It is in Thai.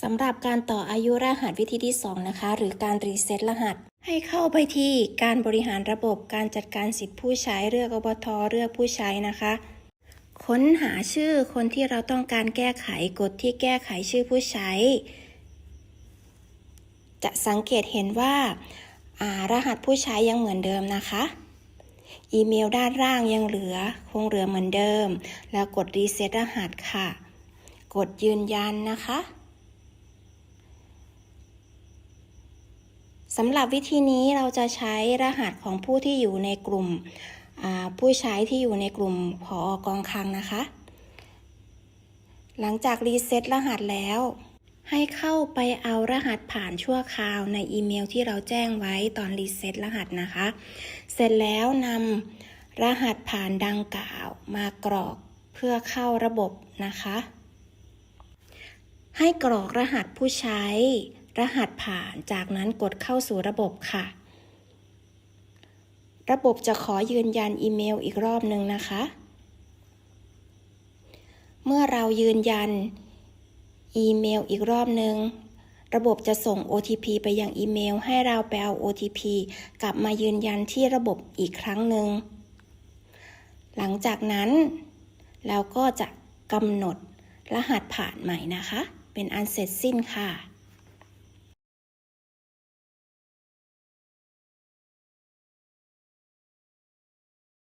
สำหรับการต่ออายุรหัสวิธีที่ 2 นะคะ หรือการรีเซ็ตรหัส ให้เข้าไปที่การบริหารระบบการจัดการสิทธิผู้ใช้เลือกอบทเลือกผู้ใช้นะคะ ค้นหาชื่อคนที่เราต้องการแก้ไขกดที่แก้ไขชื่อผู้ใช้ จะสังเกตเห็นว่าอ่ารหัสผู้ใช้ยังเหมือนเดิมนะคะ อีเมลด้านล่างยังเหลือคงเหลือเหมือนเดิม แล้วกดรีเซ็ตรหัสค่ะ กดยืนยันนะคะ สำหรับวิธีนี้เราจะใช้รหัสของผู้ที่อยู่ในกลุ่มผู้ใช้ที่อยู่ในกลุ่มผอกองคลังนะคะ หลังจากรีเซ็ตรหัสแล้ว ให้เข้าไปเอารหัสผ่านชั่วคราวในอีเมลที่เราแจ้งไว้ตอนรีเซ็ตรหัสนะคะ เสร็จแล้วนำรหัสผ่านดังกล่าวมากรอกเพื่อเข้าระบบนะคะ ให้กรอกรหัสผู้ใช้ รหัสผ่าน จากนั้นกดเข้าสู่ระบบค่ะ ระบบจะขอยืนยันอีเมลอีกรอบหนึ่งนะคะ เมื่อเรายืนยันอีเมลอีกรอบหนึ่งระบบจะส่ง OTP ไปยังอีเมล ให้เราไปเอา OTP กลับมายืนยันที่ระบบอีกครั้งหนึ่ง หลังจากนั้น เราก็จะกำหนดรหัสผ่านใหม่นะคะ เป็นอันเสร็จสิ้นค่ะ